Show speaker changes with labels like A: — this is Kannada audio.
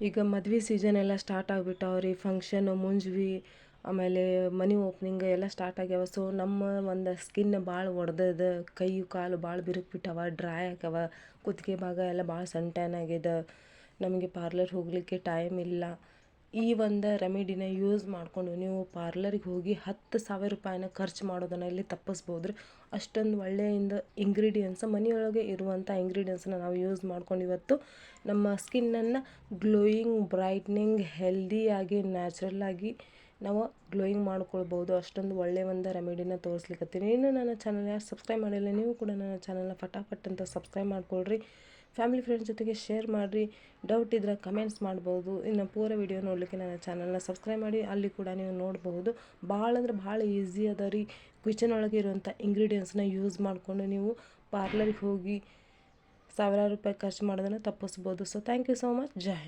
A: ಈಗ ಮದ್ವೆ ಸೀಸನ್ ಎಲ್ಲ ಸ್ಟಾರ್ಟ್ ಆಗ್ಬಿಟ್ಟವ್ರಿ ಫಂಕ್ಷನ್ ಮುಂಜ್ವಿ, ಆಮೇಲೆ ಮನೆ ಓಪ್ನಿಂಗ್ ಎಲ್ಲ ಸ್ಟಾರ್ಟ್ ಆಗ್ಯಾವ. ಸೊ ನಮ್ಮ ಒಂದು ಸ್ಕಿನ್ ಭಾಳ ಒಡ್ದದ ಕೈ ಕಾಲು ಭಾಳ ಬಿರುಕು ಬಿಟ್ಟವ ಡ್ರೈ ಆಗ್ಯಾವ, ಕುತ್ತಿಗೆ ಭಾಗ ಎಲ್ಲ ಭಾಳ ಸನ್ ಟ್ಯಾನ್ ಆಗ್ಯದ. ನಮಗೆ ಪಾರ್ಲರ್ ಹೋಗಲಿಕ್ಕೆ ಟೈಮ್ ಇಲ್ಲ. ಈ ಒಂದು ರೆಮಿಡಿನ ಯೂಸ್ ಮಾಡಿಕೊಂಡು ನೀವು ಪಾರ್ಲರಿಗೆ ಹೋಗಿ ಹತ್ತು ಸಾವಿರ ರೂಪಾಯಿನ ಖರ್ಚು ಮಾಡೋದನ್ನು ಇಲ್ಲಿ ತಪ್ಪಿಸ್ಬೋದು ರೀ ಅಷ್ಟೊಂದು ಒಳ್ಳೆಯಿಂದ ಇಂಗ್ರೀಡಿಯೆಂಟ್ಸ್ ಮನೆಯೊಳಗೆ ಇರುವಂಥ ಇಂಗ್ರೀಡಿಯೆಂಟ್ಸನ್ನ ನಾವು ಯೂಸ್ ಮಾಡ್ಕೊಂಡು ಇವತ್ತು ನಮ್ಮ ಸ್ಕಿನ್ನನ್ನು ಗ್ಲೋಯಿಂಗ್ ಬ್ರೈಟ್ನಿಂಗ್ ಹೆಲ್ದಿಯಾಗಿ ನ್ಯಾಚುರಲ್ಲಾಗಿ ನಾವು ಗ್ಲೋಯಿಂಗ್ ಮಾಡ್ಕೊಳ್ಬೋದು. ಅಷ್ಟೊಂದು ಒಳ್ಳೆಯ ಒಂದು ರೆಮಿಡಿನ ತೋರಿಸ್ಲಿಕ್ಕತ್ತೀನಿ ಇನ್ನು ನನ್ನ ಚಾನಲ್ ಯಾರು ಸಬ್ಸ್ಕ್ರೈಬ್ ಮಾಡಿಲ್ಲ, ನೀವು ಕೂಡ ನನ್ನ ಚಾನಲ್ನ ಫಟಾಫಟ್ ಅಂತ ಸಬ್ಸ್ಕ್ರೈಬ್ ಮಾಡ್ಕೊಳ್ರಿ. ಫ್ಯಾಮಿಲಿ ಫ್ರೆಂಡ್ಸ್ ಜೊತೆಗೆ ಶೇರ್ ಮಾಡಿರಿ. ಡೌಟ್ ಇದ್ರೆ ಕಮೆಂಟ್ಸ್ ಮಾಡ್ಬೋದು. ಇನ್ನು ಪೂರ ವಿಡಿಯೋ ನೋಡಲಿಕ್ಕೆ ನನ್ನ ಚಾನಲ್ನ ಸಬ್ಸ್ಕ್ರೈಬ್ ಮಾಡಿ. ಅಲ್ಲಿ ಕೂಡ ನೀವು ನೋಡಬಹುದು. ಭಾಳ ಅಂದರೆ ಭಾಳ ಈಸಿ ಅದ ರೀ. ಕಿಚನ್ ಒಳಗೆ ಇರುವಂಥ ಇಂಗ್ರೀಡಿಯೆಂಟ್ಸ್ನ ಯೂಸ್ ಮಾಡಿಕೊಂಡು ನೀವು ಪಾರ್ಲರಿಗೆ ಹೋಗಿ ಸಾವಿರಾರು ರೂಪಾಯಿ ಖರ್ಚು ಮಾಡೋದನ್ನು ತಪ್ಪಿಸ್ಬೋದು. So thank you so much Jai